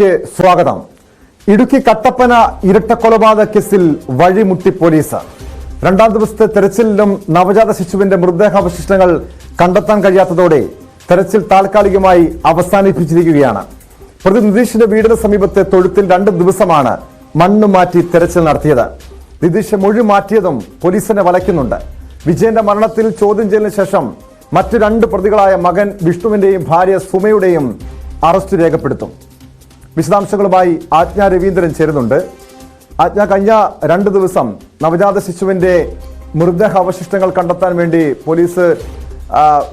വാർത്തകളിലേക്ക് സ്വാഗതം. ഇടുക്കി കട്ടപ്പന ഇരട്ട കൊലപാതക കേസിൽ വഴിമുട്ടി പോലീസ്. രണ്ടാം ദിവസത്തെ തെരച്ചിലിലും നവജാത ശിശുവിന്റെ മൃതദേഹാവശിഷ്ടങ്ങൾ കണ്ടെത്താൻ കഴിയാത്തതോടെ തെരച്ചിൽ താൽക്കാലികമായി അവസാനിപ്പിച്ചിരിക്കുകയാണ്. പ്രതി നിതീഷിന്റെ വീടിന് സമീപത്തെ തൊഴുത്തിൽ രണ്ട് ദിവസമാണ് മണ്ണ് മാറ്റി തെരച്ചിൽ നടത്തിയത്. നിതീഷ് മൊഴി മാറ്റിയതും പോലീസിനെ വലയ്ക്കുന്നുണ്ട്. വിജയന്റെ മരണത്തിൽ ചോദ്യം ചെയ്യലിന് ശേഷം മറ്റു രണ്ട് പ്രതികളായ മകൻ വിഷ്ണുവിന്റെയും ഭാര്യ സുമയുടെയും അറസ്റ്റ് രേഖപ്പെടുത്തും. വിശദാംശങ്ങളുമായി ആജ്ഞ രവീന്ദ്രൻ ചേരുന്നുണ്ട്. ആജ്ഞ കഴിഞ്ഞ രണ്ട് ദിവസം നവജാത ശിശുവിന്റെ മൃതദേഹ അവശിഷ്ടങ്ങൾ കണ്ടെത്താൻ വേണ്ടി പോലീസ്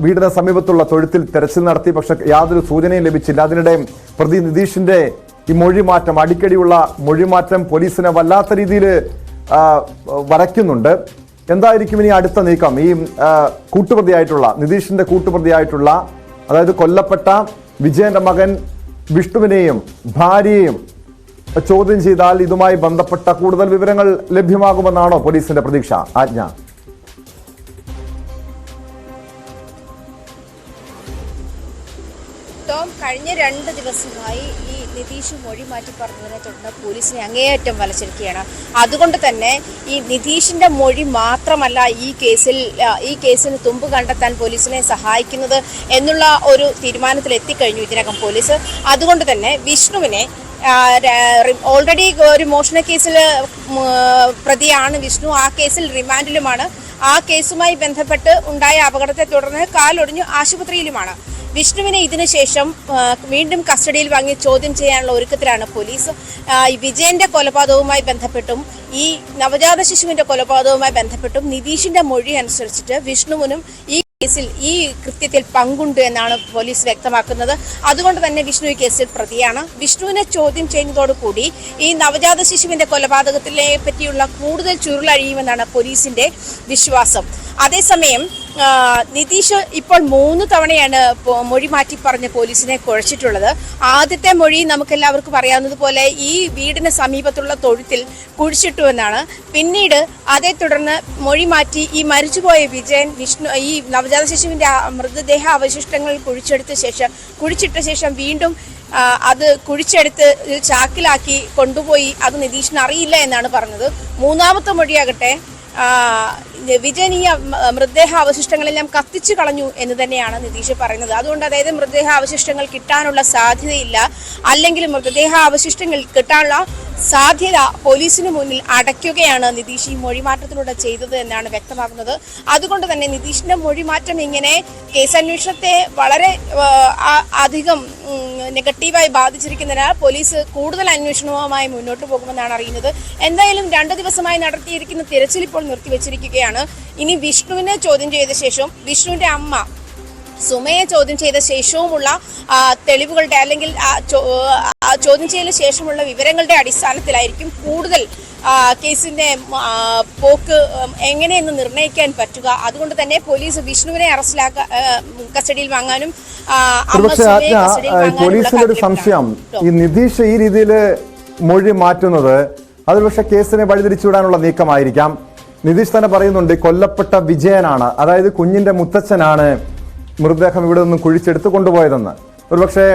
വീടിന് സമീപത്തുള്ള തൊഴുത്തിൽ തെരച്ചിൽ നടത്തി. പക്ഷെ യാതൊരു സൂചനയും ലഭിച്ചില്ല. അതിനിടെ പ്രതി നിതീഷിന്റെ ഈ മൊഴിമാറ്റം അടിക്കടിയുള്ള മൊഴിമാറ്റം പോലീസിനെ വല്ലാത്ത രീതിയിൽ വരയ്ക്കുന്നുണ്ട്. എന്തായിരിക്കും ഇനി അടുത്ത നീക്കം? ഈ കൂട്ടുപ്രതിയായിട്ടുള്ള നിതീഷിന്റെ കൂട്ടുപ്രതിയായിട്ടുള്ള അതായത് കൊല്ലപ്പെട്ട വിജയന്റെ മകൻ വിഷ്ണുവിനെയും ഭാര്യയെയും ചോദ്യം ചെയ്താൽ ഇതുമായി ബന്ധപ്പെട്ട കൂടുതൽ വിവരങ്ങൾ ലഭ്യമാകുമെന്നാണോ പോലീസിന്റെ പ്രതീക്ഷ? ആജ്ഞ. ടോം കഴിഞ്ഞ രണ്ട് ദിവസമായി ഈ നിതീഷ് മൊഴി മാറ്റി പറഞ്ഞതിനെ തുടർന്ന് പോലീസിനെ അങ്ങേയറ്റം വലച്ചിരിക്കുകയാണ്. അതുകൊണ്ട് തന്നെ ഈ നിതീഷിന്റെ മൊഴി മാത്രമല്ല ഈ കേസിൽ ഈ കേസിന് തുമ്പ് കണ്ടെത്താൻ പോലീസിനെ സഹായിക്കുന്നത് എന്നുള്ള ഒരു തീരുമാനത്തിൽ എത്തിക്കഴിഞ്ഞു ഇതിനകം പോലീസ്. അതുകൊണ്ട് തന്നെ വിഷ്ണുവിനെ ഓൾറെഡി ഒരു മോഷണ കേസിൽ പ്രതിയാണ് വിഷ്ണു. ആ കേസിൽ റിമാൻഡിലുമാണ്. ആ കേസുമായി ബന്ധപ്പെട്ട് ഉണ്ടായ അപകടത്തെ തുടർന്ന് കാലൊടിഞ്ഞു ആശുപത്രിയിലുമാണ്. വിഷ്ണുവിനെ ഇതിനുശേഷം വീണ്ടും കസ്റ്റഡിയിൽ വാങ്ങി ചോദ്യം ചെയ്യാനുള്ള ഒരുക്കത്തിലാണ് പോലീസ്. വിജയന്റെ കൊലപാതകവുമായി ബന്ധപ്പെട്ടും ഈ നവജാത ശിശുവിന്റെ കൊലപാതകവുമായി ബന്ധപ്പെട്ടും നിതീഷിന്റെ മൊഴി അനുസരിച്ചിട്ട് വിഷ്ണുവിനും ഈ കേസിൽ ഈ കൃത്യത്തിൽ പങ്കുണ്ട് എന്നാണ് പോലീസ് വ്യക്തമാക്കുന്നത്. അതുകൊണ്ട് തന്നെ വിഷ്ണു ഈ കേസിൽ പ്രതിയാണ്. വിഷ്ണുവിനെ ചോദ്യം ചെയ്യുന്നതോടുകൂടി ഈ നവജാത ശിശുവിന്റെ കൊലപാതകത്തിലെ പറ്റിയുള്ള കൂടുതൽ ചുരുളഴിയുമെന്നാണ് പോലീസിന്റെ വിശ്വാസം. അതേസമയം നിതീഷ് ഇപ്പോൾ മൂന്ന് തവണയാണ് മൊഴി മാറ്റി പറഞ്ഞ് പോലീസിനെ കുഴച്ചിട്ടുള്ളത്. ആദ്യത്തെ മൊഴി നമുക്കെല്ലാവർക്കും അറിയാവുന്നതുപോലെ ഈ വീടിന് സമീപത്തുള്ള തൊഴുത്തിൽ കുഴിച്ചിട്ടു എന്നാണ്. പിന്നീട് അതേ തുടർന്ന് മൊഴി മാറ്റി ഈ മരിച്ചുപോയ വിജയൻ വിഷ്ണു ഈ നവജാത ശിശുവിന്റെ മൃതദേഹ അവശിഷ്ടങ്ങൾ കുഴിച്ചെടുത്ത ശേഷം കുഴിച്ചിട്ട ശേഷം വീണ്ടും അത് കുഴിച്ചെടുത്ത് ചാക്കിലാക്കി കൊണ്ടുപോയി. അത് നിതീഷിന് അറിയില്ല എന്നാണ് പറഞ്ഞത്. മൂന്നാമത്തെ മൊഴിയാകട്ടെ വിജയൻ ഈ മൃതദേഹ അവശിഷ്ടങ്ങളെല്ലാം കത്തിച്ചു കളഞ്ഞു എന്ന് തന്നെയാണ് നിതീഷ് പറയുന്നത്. അതുകൊണ്ട് അതായത് മൃതദേഹ അവശിഷ്ടങ്ങൾ കിട്ടാനുള്ള സാധ്യതയില്ല. അല്ലെങ്കിൽ മൃതദേഹ അവശിഷ്ടങ്ങൾ കിട്ടാനുള്ള സാധ്യത പോലീസിന് മുന്നിൽ അടയ്ക്കുകയാണ് നിതീഷ് ഈ മൊഴിമാറ്റത്തിലൂടെ ചെയ്തത് എന്നാണ് വ്യക്തമാകുന്നത്. അതുകൊണ്ട് തന്നെ നിതീഷിന്റെ മൊഴിമാറ്റം ഇങ്ങനെ കേസന്വേഷണത്തെ വളരെ അധികം നെഗറ്റീവായി ബാധിച്ചിരിക്കുന്നതിനാൽ പോലീസ് കൂടുതൽ അന്വേഷണവുമായി മുന്നോട്ട് പോകുമെന്നാണ് അറിയുന്നത്. എന്തായാലും രണ്ട് ദിവസമായി നടത്തിയിരിക്കുന്ന തിരച്ചിൽ ഇപ്പോൾ നിർത്തിവെച്ചിരിക്കുകയാണ്. ഇനി വിഷ്ണുവിനെ ചോദ്യം ചെയ്ത ശേഷം വിഷ്ണുവിന്റെ അമ്മ സുമയെ ചോദ്യം ചെയ്ത ശേഷവുമുള്ള തെളിവുകളുടെ അല്ലെങ്കിൽ ചോദ്യം ചെയ്യലിന് ശേഷമുള്ള വിവരങ്ങളുടെ അടിസ്ഥാനത്തിലായിരിക്കും കൂടുതൽ കേസിന്റെ പോക്ക് എങ്ങനെയെന്ന് നിർണയിക്കാൻ പറ്റുക. അതുകൊണ്ട് തന്നെ പോലീസ് വിഷ്ണുവിനെ അറസ്റ്റിലാക്ക കസ്റ്റഡിയിൽ വാങ്ങാനും ഒരു സംശയം ഈ നിതീഷ് ഈ രീതിയിൽ മൊഴി മാറ്റുന്നത് അത് പക്ഷെ കേസിനെ വഴിതിരിച്ചുവിടാനുള്ള നീക്കമായിരിക്കാം. നിതീഷ് തന്നെ പറയുന്നുണ്ട് കൊല്ലപ്പെട്ട വിജയനാണ്. അതായത് കുഞ്ഞിന്റെ മുത്തച്ഛനാണ്. മൃതദേഹം ഇവിടെ നിന്ന് കുഴിച്ചെടുത്ത് കൊണ്ടുപോയതെന്ന്. ഒരുപക്ഷെ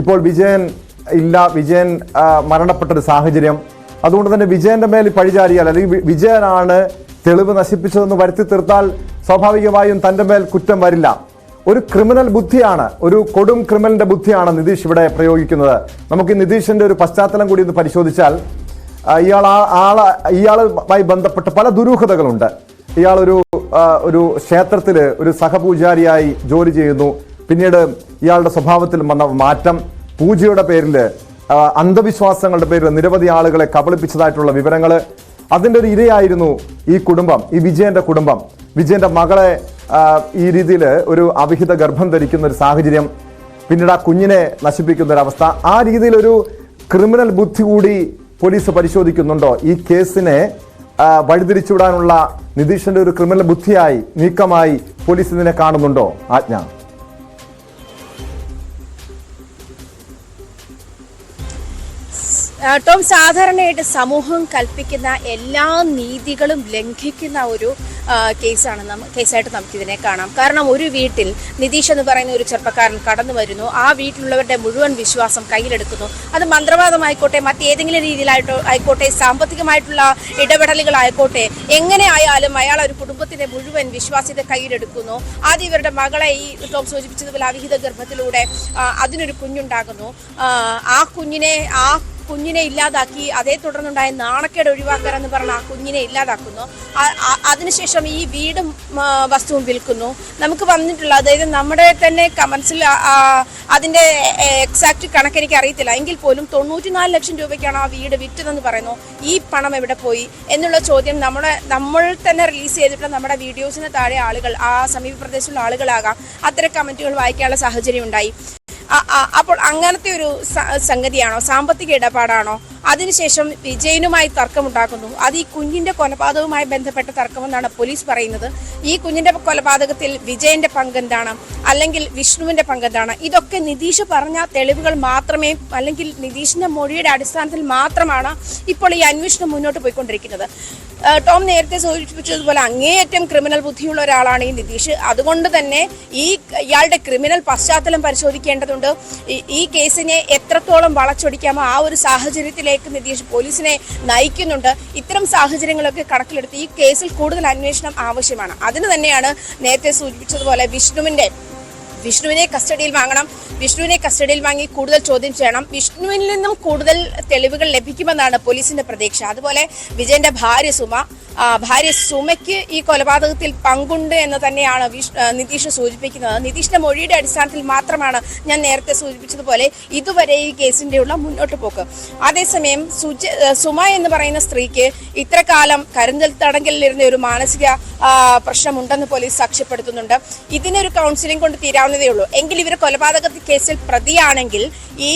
ഇപ്പോൾ വിജയൻ ഇല്ല വിജയൻ മരണപ്പെട്ട മരണപ്പെട്ടൊരു സാഹചര്യം. അതുകൊണ്ട് തന്നെ വിജയന്റെ മേൽ പഴിചാരിയാൽ അല്ലെങ്കിൽ വിജയനാണ് തെളിവ് നശിപ്പിച്ചതെന്ന് വരുത്തി തീർത്താൽ സ്വാഭാവികമായും തന്റെ മേൽ കുറ്റം വരില്ല. ഒരു ക്രിമിനൽ ബുദ്ധിയാണ് ഒരു കൊടും ക്രിമിനലിന്റെ ബുദ്ധിയാണ് നിതീഷ് ഇവിടെ പ്രയോഗിക്കുന്നത്. നമുക്ക് നിതീഷിന്റെ ഒരു പശ്ചാത്തലം കൂടി ഒന്ന് പരിശോധിച്ചാൽ ഇയാൾ ആ ആളെ ഇയാളുമായി ബന്ധപ്പെട്ട പല ദുരൂഹതകളുണ്ട്. ഇയാൾ ഒരു ക്ഷേത്രത്തിൽ ഒരു സഹപൂജാരിയായി ജോലി ചെയ്യുന്നു. പിന്നീട് ഇയാളുടെ സ്വഭാവത്തിൽ വന്ന മാറ്റം. പൂജയുടെ പേരിൽ അന്ധവിശ്വാസങ്ങളുടെ പേരിൽ നിരവധി ആളുകളെ കബളിപ്പിച്ചതായിട്ടുള്ള വിവരങ്ങൾ അതിന്റെ ഒരു ഇരയായിരുന്നു ഈ കുടുംബം ഈ വിജയന്റെ കുടുംബം. വിജയന്റെ മകളെ ഈ രീതിയിൽ ഒരു അവിഹിത ഗർഭം ധരിക്കുന്ന ഒരു സാഹചര്യം. പിന്നീട് ആ കുഞ്ഞിനെ നശിപ്പിക്കുന്ന ഒരു അവസ്ഥ. ആ രീതിയിലൊരു ക്രിമിനൽ ബുദ്ധി കൂടി പോലീസ് പരിശോധിക്കുന്നുണ്ടോ? ഈ കേസിനെ വഴിതിരിച്ചുവിടാനുള്ള നിതീഷിന്റെ ഒരു ക്രിമിനൽ ബുദ്ധിയായി നീക്കമായി പോലീസ് ഇതിനെ കാണുന്നുണ്ടോ? ആജ്ഞ. ടോം സാധാരണയായിട്ട് സമൂഹം കൽപ്പിക്കുന്ന എല്ലാ നീതികളും ലംഘിക്കുന്ന ഒരു കേസാണ് കേസായിട്ട് നമുക്കിതിനെ കാണാം. കാരണം ഒരു വീട്ടിൽ നിതീഷ് എന്ന് പറയുന്ന ഒരു ചെറുപ്പക്കാരൻ കടന്നു വരുന്നു. ആ വീട്ടിലുള്ളവരുടെ മുഴുവൻ വിശ്വാസം കയ്യിലെടുക്കുന്നു. അത് മന്ത്രവാദമായിക്കോട്ടെ മറ്റേതെങ്കിലും രീതിയിലായിട്ടോ ആയിക്കോട്ടെ സാമ്പത്തികമായിട്ടുള്ള ഇടപെടലുകളായിക്കോട്ടെ എങ്ങനെ ആയാലും അയാൾ ഒരു കുടുംബത്തിന്റെ മുഴുവൻ വിശ്വാസ്യത കയ്യിലെടുക്കുന്നു. ആദ്യം ഇവരുടെ മകളെ ഈ ടോം സൂചിപ്പിച്ചതുപോലെ അവിഹിത ഗർഭത്തിലൂടെ അതിനൊരു കുഞ്ഞുണ്ടാകുന്നു. ആ കുഞ്ഞിനെ ആ കുഞ്ഞിനെ ഇല്ലാതാക്കി അതേ തുടർന്നുണ്ടായ നാണക്കേട് ഒഴിവാക്കാൻ എന്ന് പറഞ്ഞ ആ കുഞ്ഞിനെ ഇല്ലാതാക്കുന്നു. അതിനുശേഷം ഈ വീടും വസ്തുവും വിൽക്കുന്നു. നമുക്ക് വന്നിട്ടുള്ള അതായത് നമ്മുടെ തന്നെ കമൻസിൽ അതിന്റെ എക്സാക്ട് കണക്ക് എനിക്ക് അറിയത്തില്ല. എങ്കിൽ പോലും തൊണ്ണൂറ്റിനാല് ലക്ഷം രൂപയ്ക്കാണ് ആ വീട് വിറ്റതെന്ന് പറയുന്നു. ഈ പണം എവിടെ പോയി? എന്നുള്ള ചോദ്യം നമ്മുടെ നമ്മൾ തന്നെ റിലീസ് ചെയ്തിട്ടുള്ള നമ്മുടെ വീഡിയോസിന് താഴെ ആളുകൾ ആ സമീപ പ്രദേശത്തുള്ള ആളുകളാകാം. അത്തരം കമന്റുകൾ വായിക്കാനുള്ള സാഹചര്യം ഉണ്ടായി അപ്പോൾ അങ്ങനത്തെ ഒരു സംഗതിയാണോ? സാമ്പത്തിക ഇടപാടാണോ? അതിനുശേഷം വിജയനുമായി തർക്കമുണ്ടാക്കുന്നു. അത് ഈ കുഞ്ഞിന്റെ കൊലപാതകവുമായി ബന്ധപ്പെട്ട തർക്കമെന്നാണ് പോലീസ് പറയുന്നത്. ഈ കുഞ്ഞിന്റെ കൊലപാതകത്തിൽ വിജയന്റെ പങ്കെന്താണ്? അല്ലെങ്കിൽ വിഷ്ണുവിന്റെ പങ്കെന്താണ്? ഇതൊക്കെ നിതീഷ് പറഞ്ഞ തെളിവുകൾ മാത്രമേ അല്ലെങ്കിൽ നിതീഷിന്റെ മൊഴിയുടെ അടിസ്ഥാനത്തിൽ മാത്രമാണ് ഇപ്പോൾ ഈ അന്വേഷണം മുന്നോട്ട് പോയിക്കൊണ്ടിരിക്കുന്നത്. ടോം നേരത്തെ സൂചിപ്പിച്ചതുപോലെ അങ്ങേയറ്റം ക്രിമിനൽ ബുദ്ധിയുള്ള ഒരാളാണ് ഈ നിതീഷ്. അതുകൊണ്ട് തന്നെ ഈ ഇയാളുടെ ക്രിമിനൽ പശ്ചാത്തലം പരിശോധിക്കേണ്ടതുണ്ട്. ഈ- കേസിനെ എത്രത്തോളം വളച്ചൊടിക്കാമോ ആ ഒരു സാഹചര്യത്തിലേക്ക് നിതീഷ് പോലീസിനെ നയിക്കുന്നുണ്ട്. ഇത്തരം സാഹചര്യങ്ങളൊക്കെ കണക്കിലെടുത്ത് ഈ കേസിൽ കൂടുതൽ അന്വേഷണം ആവശ്യമാണ്. അതിന് തന്നെയാണ് നേരത്തെ സൂചിപ്പിച്ചതുപോലെ വിഷ്ണുവിന്റെ വിഷ്ണുവിനെ കസ്റ്റഡിയിൽ വാങ്ങണം. വിഷ്ണുവിനെ കസ്റ്റഡിയിൽ വാങ്ങി കൂടുതൽ ചോദ്യം ചെയ്യണം. വിഷ്ണുവിൽ നിന്നും കൂടുതൽ തെളിവുകൾ ലഭിക്കുമെന്നാണ് പോലീസിന്റെ പ്രതീക്ഷ. അതുപോലെ വിജയന്റെ ഭാര്യ സുമ ഭാര്യ സുമയ്ക്ക് ഈ കൊലപാതകത്തിൽ പങ്കുണ്ട് എന്ന് തന്നെയാണ് നിതീഷ് സൂചിപ്പിക്കുന്നത്. നിതീഷിന്റെ മൊഴിയുടെ അടിസ്ഥാനത്തിൽ മാത്രമാണ് ഞാൻ നേരത്തെ സൂചിപ്പിച്ചതുപോലെ ഇതുവരെ ഈ കേസിന്റെ ഉള്ള മുന്നോട്ട് പോക്ക്. അതേസമയം സുജ സുമ എന്ന് പറയുന്ന സ്ത്രീക്ക് ഇത്രകാലം കാലം കരുന്തൽ തടങ്കലിലിരുന്ന ഒരു മാനസിക പ്രശ്നമുണ്ടെന്ന് പോലീസ് സാക്ഷ്യപ്പെടുത്തുന്നുണ്ട്. ഇതിനൊരു കൗൺസിലിംഗ് കൊണ്ട് തീരാവുന്നതേ ഉള്ളൂ എങ്കിൽ ഇവർ കൊലപാതക കേസിൽ പ്രതിയാണെങ്കിൽ ഈ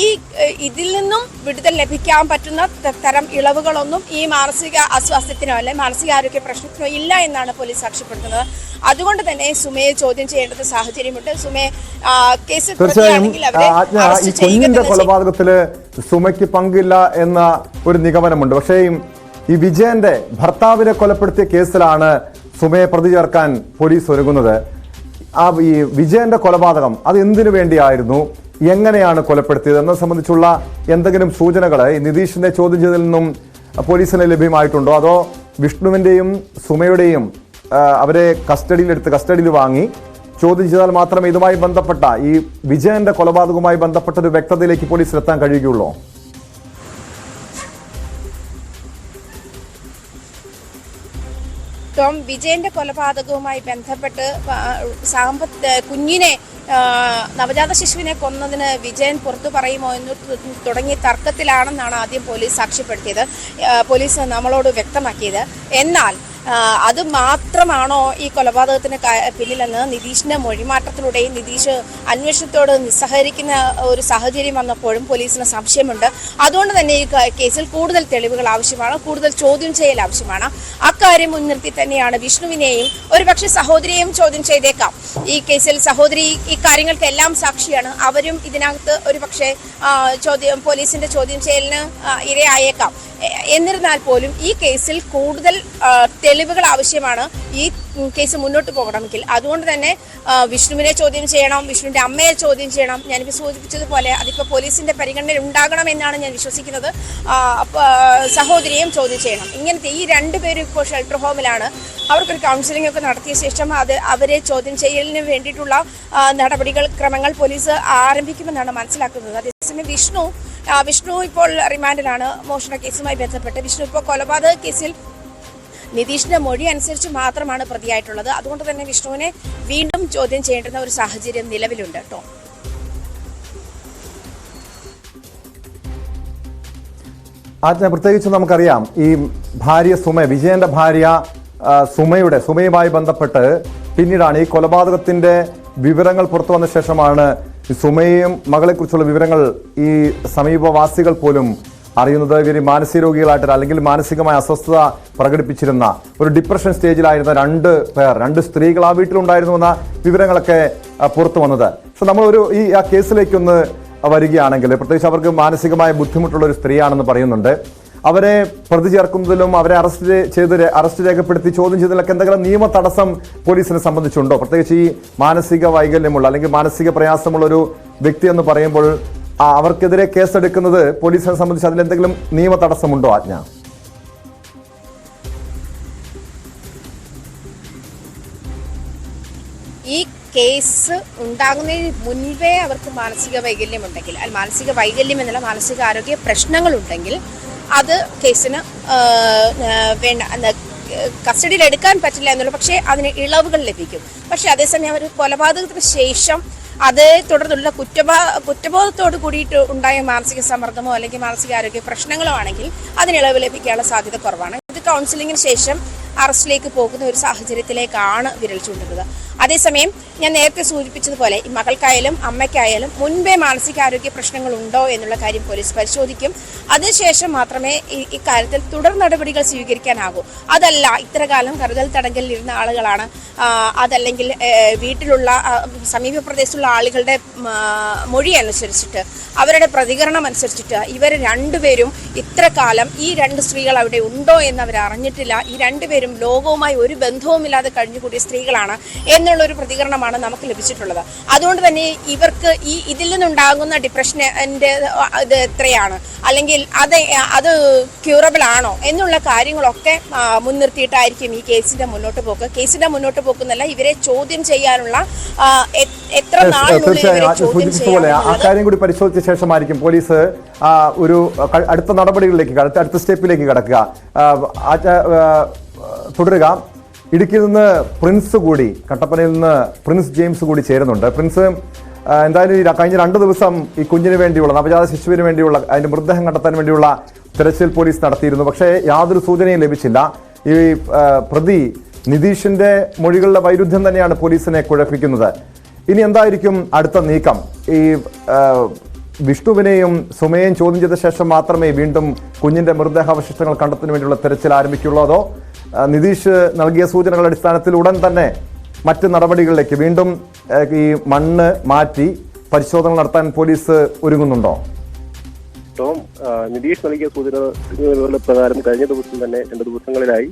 ഇതിൽ നിന്നും വിടുതൽ ലഭിക്കാൻ പറ്റുന്ന തരം ഇളവുകളൊന്നും ഈ മാനസിക അസ്വാസ്ഥ്യത്തിനോ അല്ലെ മാനസികാരോഗ്യ പ്രശ്നത്തിനോ ഇല്ല എന്നാണ് പോലീസ് സാക്ഷ്യപ്പെടുത്തുന്നത്. അതുകൊണ്ട് തന്നെ സുമയെ ചോദ്യം ചെയ്യേണ്ടത് സാഹചര്യമുണ്ട്. സുമയെ കേസിൽ പ്രതിയാണെങ്കിൽ അവരെ കൊലപാതകത്തിൽ സുമയ്ക്ക് പങ്കില്ല എന്ന ഒരു നിഗമനമുണ്ട്. പക്ഷേ ഈ വിജയന്റെ ഭർത്താവിനെ കൊലപ്പെടുത്തിയ കേസിലാണ് സുമയെ പ്രതി ചേർക്കാൻ പോലീസ് ഒരുങ്ങുന്നത്. ആ ഈ വിജയന്റെ കൊലപാതകം അത് എന്തിനു വേണ്ടിയായിരുന്നു? എങ്ങനെയാണ് കൊലപ്പെടുത്തിയത്? എന്നെ സംബന്ധിച്ചുള്ള എന്തെങ്കിലും സൂചനകൾ നിതീഷിന്റെ ചോദ്യം ചെയ്തതിൽ നിന്നും പോലീസിന് ലഭ്യമായിട്ടുണ്ടോ? അതോ വിഷ്ണുവിന്റെയും സുമയുടെയും അവരെ കസ്റ്റഡിയിലെടുത്ത് കസ്റ്റഡിയിൽ വാങ്ങി ചോദ്യം ചെയ്താൽ മാത്രമേ ഇതുമായി ബന്ധപ്പെട്ട ഈ വിജയന്റെ കൊലപാതകവുമായി ബന്ധപ്പെട്ട ഒരു വ്യക്തതയിലേക്ക് പോലീസിൽ എത്താൻ കഴിയുകയുള്ളൂ? ടോം വിജയന്റെ കൊലപാതകവുമായി ബന്ധപ്പെട്ട് സാമ്പത്ത് കുഞ്ഞിനെ നവജാത ശിശുവിനെ കൊന്നതിന് വിജയൻ പുറത്തു പറയുമോ എന്ന് തുടങ്ങിയ തർക്കത്തിലാണെന്നാണ് ആദ്യം പോലീസ് സാക്ഷ്യപ്പെടുത്തിയത്. പോലീസ് നമ്മളോട് വ്യക്തമാക്കിയത്. എന്നാൽ അത് മാത്രമാണോ ഈ കൊലപാതകത്തിന് പിന്നിലെന്ന് നിതീഷിന്റെ മൊഴിമാറ്റത്തിലൂടെയും നിതീഷ് അന്വേഷണത്തോട് നിസ്സഹകരിക്കുന്ന ഒരു സാഹചര്യം വന്നപ്പോഴും പോലീസിന് സംശയമുണ്ട്. അതുകൊണ്ട് തന്നെ ഈ കേസിൽ കൂടുതൽ തെളിവുകൾ ആവശ്യമാണ് കൂടുതൽ ചോദ്യം ചെയ്യൽ ആവശ്യമാണ്. അക്കാര്യം മുൻനിർത്തി തന്നെയാണ് വിഷ്ണുവിനെയും ഒരുപക്ഷെ സഹോദരിയെയും ചോദ്യം ചെയ്തേക്കാം. ഈ കേസിൽ സഹോദരി ഈ കാര്യങ്ങൾക്കെല്ലാം സാക്ഷിയാണ്. അവരും ഇതിനകത്ത് ഒരുപക്ഷെ ചോദ്യം പോലീസിന്റെ ചോദ്യം ചെയ്യലിന് ഇരയായേക്കാം. എന്നിരുന്നാൽ പോലും ഈ കേസിൽ കൂടുതൽ തെളിവുകൾ ആവശ്യമാണ്. ഈ കേസ് മുന്നോട്ട് പോകണമെങ്കിൽ. അതുകൊണ്ട് തന്നെ വിഷ്ണുവിനെ ചോദ്യം ചെയ്യണം വിഷ്ണുവിന്റെ അമ്മയെ ചോദ്യം ചെയ്യണം. ഞാനിപ്പോൾ സൂചിപ്പിച്ചതുപോലെ അതിപ്പോൾ പോലീസിന്റെ പരിഗണനയിൽ ഉണ്ടാകണം എന്നാണ് ഞാൻ വിശ്വസിക്കുന്നത്. സഹോദരിയെയും ചോദ്യം ചെയ്യണം. ഇങ്ങനത്തെ ഈ രണ്ടുപേരും ഇപ്പോൾ ഷെൽട്ടർ ഹോമിലാണ്. അവർക്കൊരു കൗൺസിലിംഗ് ഒക്കെ നടത്തിയ ശേഷം അത് അവരെ ചോദ്യം ചെയ്യലിന് വേണ്ടിയിട്ടുള്ള നടപടികൾ ക്രമങ്ങൾ പോലീസ് ആരംഭിക്കുമെന്നാണ് മനസ്സിലാക്കുന്നത്. അതേസമയം വിഷ്ണു വിഷ്ണു ഇപ്പോൾ റിമാൻഡിലാണ് മോഷണ കേസുമായി ബന്ധപ്പെട്ട്. വിഷ്ണു ഇപ്പോൾ കൊലപാതക കേസിൽ നിതീഷിന്റെ മൊഴി അനുസരിച്ച് മാത്രമാണ് പ്രതിയായിട്ടുള്ളത്. അതുകൊണ്ട് തന്നെ വിഷ്ണുവിനെ വീണ്ടും ചോദ്യം ചെയ്യേണ്ടുന്ന ഒരു സാഹചര്യം നിലവിലുണ്ട്. കേട്ടോ ആജ്ഞ പ്രത്യേകിച്ച് നമുക്കറിയാം ഈ ഭാര്യ സുമ വിജയന്റെ ഭാര്യ സുമയുടെ സുമയുമായി ബന്ധപ്പെട്ട് പിന്നീടാണ് ഈ കൊലപാതകത്തിന്റെ വിവരങ്ങൾ പുറത്തു വന്ന ശേഷമാണ് സുമയും മകളെക്കുറിച്ചുള്ള വിവരങ്ങൾ ഈ സമീപവാസികൾ പോലും അറിയുന്നത് ഇവർ മാനസിക രോഗികളായിട്ട് അല്ലെങ്കിൽ മാനസികമായ അസ്വസ്ഥത പ്രകടിപ്പിച്ചിരുന്ന ഒരു ഡിപ്രഷൻ സ്റ്റേജിലായിരുന്ന രണ്ട് പേർ രണ്ട് സ്ത്രീകൾ ആ വീട്ടിലുണ്ടായിരുന്നു എന്ന വിവരങ്ങളൊക്കെ പുറത്തു വന്നത്. പക്ഷെ ഒരു ഈ ആ കേസിലേക്കൊന്ന് വരികയാണെങ്കിൽ പ്രത്യേകിച്ച് അവർക്ക് മാനസികമായ ബുദ്ധിമുട്ടുള്ള ഒരു സ്ത്രീയാണെന്ന് പറയുന്നുണ്ട്. അവരെ പ്രതി ചേർക്കുന്നതിലും അവരെ അറസ്റ്റ് ചെയ്ത് അറസ്റ്റ് രേഖപ്പെടുത്തി ചോദ്യം ചെയ്തതിലൊക്കെ എന്തെങ്കിലും നിയമ തടസ്സം പോലീസിനെ സംബന്ധിച്ചുണ്ടോ? പ്രത്യേകിച്ച് ഈ മാനസിക വൈകല്യമുള്ള അല്ലെങ്കിൽ മാനസിക പ്രയാസമുള്ള ഒരു വ്യക്തി എന്ന് പറയുമ്പോൾ അവർക്കെതിരെ കേസെടുക്കുന്നത് പോലീസിനെ സംബന്ധിച്ച് അതിലെന്തെങ്കിലും നിയമ തടസ്സമുണ്ടോ ആജ്ഞ? ഈ കേസ് ഉണ്ടാകുന്നതിന് മുൻപേ അവർക്ക് മാനസിക വൈകല്യം ഉണ്ടെങ്കിൽ അല്ല മാനസിക വൈകല്യം എന്നല്ല മാനസിക ആരോഗ്യ പ്രശ്നങ്ങൾ ഉണ്ടെങ്കിൽ അത് കേസിന് വേണ്ട കസ്റ്റഡിയിൽ എടുക്കാൻ പറ്റില്ല എന്നുള്ളൂ. പക്ഷേ അതിന് ഇളവുകൾ ലഭിക്കും. പക്ഷേ അതേസമയം ഒരു കൊലപാതകത്തിന് ശേഷം അതേ തുടർന്നുള്ള കുറ്റബോ കുറ്റബോധത്തോട് കൂടിയിട്ട് ഉണ്ടായ മാനസിക സമ്മർദ്ദമോ അല്ലെങ്കിൽ മാനസികാരോഗ്യ പ്രശ്നങ്ങളോ ആണെങ്കിൽ അതിന് ഇളവ് ലഭിക്കാനുള്ള സാധ്യത കുറവാണ്. ഇത് കൗൺസിലിങ്ങിന് ശേഷം അറസ്റ്റിലേക്ക് പോകുന്ന ഒരു സാഹചര്യത്തിലേക്കാണ് വിരൽ ചൂണ്ടുന്നത്. അതേസമയം ഞാൻ നേരത്തെ സൂചിപ്പിച്ചതുപോലെ ഈ മകൾക്കായാലും അമ്മയ്ക്കായാലും മുൻപേ മാനസികാരോഗ്യ പ്രശ്നങ്ങൾ ഉണ്ടോ എന്നുള്ള കാര്യം പോലീസ് പരിശോധിക്കും. അതിനുശേഷം മാത്രമേ ഇക്കാര്യത്തിൽ തുടർ നടപടികൾ സ്വീകരിക്കാനാകൂ. അതല്ല ഇത്രകാലം കരുതൽ തടങ്കലിൽ ഇരുന്ന ആളുകളാണ് അതല്ലെങ്കിൽ വീട്ടിലുള്ള സമീപ പ്രദേശത്തുള്ള ആളുകളുടെ മൊഴി അനുസരിച്ചിട്ട് അവരുടെ പ്രതികരണം അനുസരിച്ചിട്ട് ഇവർ രണ്ടുപേരും ഇത്ര കാലം ഈ രണ്ട് സ്ത്രീകൾ അവിടെ ഉണ്ടോ എന്ന് അവർ അറിഞ്ഞിട്ടില്ല ഈ രണ്ടുപേരും ലോകവുമായി ഒരു ബന്ധവുമില്ലാതെ കഴിഞ്ഞുകൂടിയ സ്ത്രീകളാണ് എന്നുള്ളൊരു പ്രതികരണമാണ് നമുക്ക് ലഭിച്ചിട്ടുള്ളത്. അതുകൊണ്ട് തന്നെ ഇവർക്ക് ഈ ഇതിൽ നിന്നുണ്ടാകുന്ന ഡിപ്രഷന്റെ ഇത് എത്രയാണ്? അല്ലെങ്കിൽ അത് അത് ക്യൂറബിൾ ആണോ? എന്നുള്ള കാര്യങ്ങളൊക്കെ മുൻനിർത്തിയിട്ടായിരിക്കും ഈ കേസിന്റെ മുന്നോട്ട് പോക്ക്. കേസിന്റെ മുന്നോട്ട് പോക്കുന്നല്ല ഇവരെ ചോദ്യം ചെയ്യാനുള്ള എത്ര നാളിനുള്ളിൽ കൂടി പരിശോധിച്ച ശേഷമായിരിക്കും പോലീസ് ഒരു അടുത്ത നടപടികളിലേക്ക് അടുത്ത സ്റ്റെപ്പിലേക്ക് കടക്കുക. തുടരുക. ഇടുക്കിയിൽ നിന്ന് പ്രിൻസ് കൂടി കട്ടപ്പനയിൽ നിന്ന് പ്രിൻസ് ജെയിംസ് കൂടി ചേരുന്നുണ്ട്. പ്രിൻസ് എന്തായാലും കഴിഞ്ഞ രണ്ട് ദിവസം ഈ കുഞ്ഞിന് വേണ്ടിയുള്ള നവജാത ശിശുവിന് വേണ്ടിയുള്ള അതിന്റെ മൃതദേഹം കണ്ടെത്താൻ വേണ്ടിയുള്ള തെരച്ചിൽ പോലീസ് നടത്തിയിരുന്നു. പക്ഷേ യാതൊരു സൂചനയും ലഭിച്ചില്ല. ഈ പ്രതി നിതീഷിന്റെ മൊഴികളുടെ വൈരുദ്ധ്യം തന്നെയാണ് പോലീസിനെ കുഴപ്പിക്കുന്നത്. ഇനി എന്തായിരിക്കും അടുത്ത നീക്കം? ഈ വിഷ്ണുവിനെയും സുമയെയും ചോദ്യം ചെയ്ത ശേഷം മാത്രമേ വീണ്ടും കുഞ്ഞിന്റെ മൃതദേഹാവശിഷ്ടങ്ങൾ കണ്ടെത്തുന്നതിന് വേണ്ടിയുള്ള തെരച്ചിൽ ആരംഭിക്കുള്ളൂ അതോ നിതീഷ് നൽകിയ സൂചനകളുടെ അടിസ്ഥാനത്തിൽ ഉടൻ തന്നെ മറ്റ് നടപടികളിലേക്ക് വീണ്ടും ഈ മണ്ണ് മാറ്റി പരിശോധന നടത്താൻ പോലീസ് ഒരുങ്ങുന്നുണ്ടോ? ടോം നിതീഷ് നൽകിയ സൂചനകളുടെ പ്രകാരം കഴിഞ്ഞ ദിവസം തന്നെ രണ്ട് ദിവസങ്ങളിലായി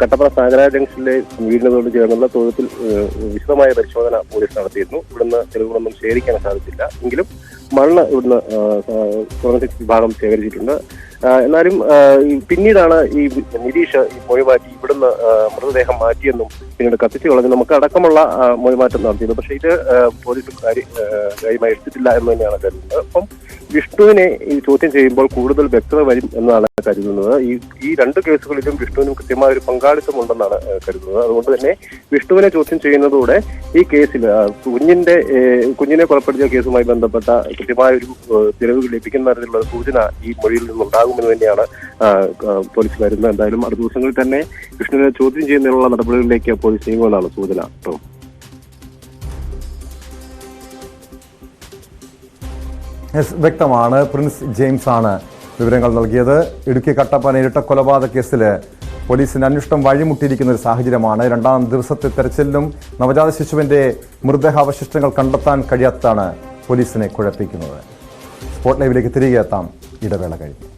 കട്ടപ്പുറ സാഗര ജംഗ്ഷനിലെ വീടിനോട് ചേർന്നുള്ള തൊഴുത്തിൽ വിശദമായ പരിശോധന പോലീസ് നടത്തിയിരുന്നു. ഇവിടുന്ന് തെളിവുകളൊന്നും ശേഖരിക്കാൻ സാധിച്ചില്ല. എങ്കിലും മണ്ണ് ഇവിടുന്ന് ഫോറൻസിക് വിഭാഗം ശേഖരിച്ചിട്ടുണ്ട്. എന്നാലും പിന്നീടാണ് ഈ നിരീഷ് ഈ മൊഴി മാറ്റി ഇവിടുന്ന് മൃതദേഹം മാറ്റിയെന്നും പിന്നീട് കത്തിച്ചു കളഞ്ഞു നമുക്ക് അടക്കമുള്ള മൊഴിമാറ്റം നടത്തിയത്. പക്ഷേ ഇത് പോലീസ് കാര്യമായി എടുത്തിട്ടില്ല എന്ന് തന്നെയാണ് കരുതുന്നത്. അപ്പം വിഷ്ണുവിനെ ഈ ചോദ്യം ചെയ്യുമ്പോൾ കൂടുതൽ വ്യക്തത വരും എന്നാണ് കരുതുന്നത്. ഈ ഈ രണ്ട് കേസുകളിലും വിഷ്ണുവിനും കൃത്യമായ ഒരു പങ്കാളിത്തമുണ്ടെന്നാണ് കരുതുന്നത്. അതുകൊണ്ട് തന്നെ വിഷ്ണുവിനെ ചോദ്യം ചെയ്യുന്നതോടെ ഈ കേസിൽ കുഞ്ഞിന്റെ കുഞ്ഞിനെ കൊലപ്പെടുത്തിയ കേസുമായി ബന്ധപ്പെട്ട കൃത്യമായ ഒരു തെളിവുകൾ തെളിവ് ലഭിക്കുന്ന തരത്തിലുള്ള സൂചന ഈ മൊഴിയിൽ നിന്നുണ്ടാകുമെന്ന് തന്നെയാണ് പോലീസ് കരുതുന്നത് എന്തായാലും അടുത്ത ദിവസങ്ങളിൽ തന്നെ വിഷ്ണുവിനെ ചോദ്യം ചെയ്യുന്നതിനുള്ള നടപടികളിലേക്ക് പോലീസ് നീങ്ങുമെന്നാണ് സൂചന. കേട്ടോ യെസ് വ്യക്തമാണ്. പ്രിൻസ് ജെയിംസ് ആണ് വിവരങ്ങൾ നൽകിയത്. ഇടുക്കി കട്ടപ്പന ഇരട്ട കൊലപാതക കേസിൽ പോലീസിന് അന്വേഷണം വഴിമുട്ടിയിരിക്കുന്ന ഒരു സാഹചര്യമാണ്. രണ്ടാം ദിവസത്തെ തെരച്ചിലിലും നവജാത ശിശുവിന്റെ മൃതദേഹാവശിഷ്ടങ്ങൾ കണ്ടെത്താൻ കഴിയാത്തതാണ് പോലീസിനെ കുഴപ്പിക്കുന്നത്. സ്പോട്ട് ലൈവിലേക്ക് തിരികെ എത്താം. ഇടവേള കഴിഞ്ഞു.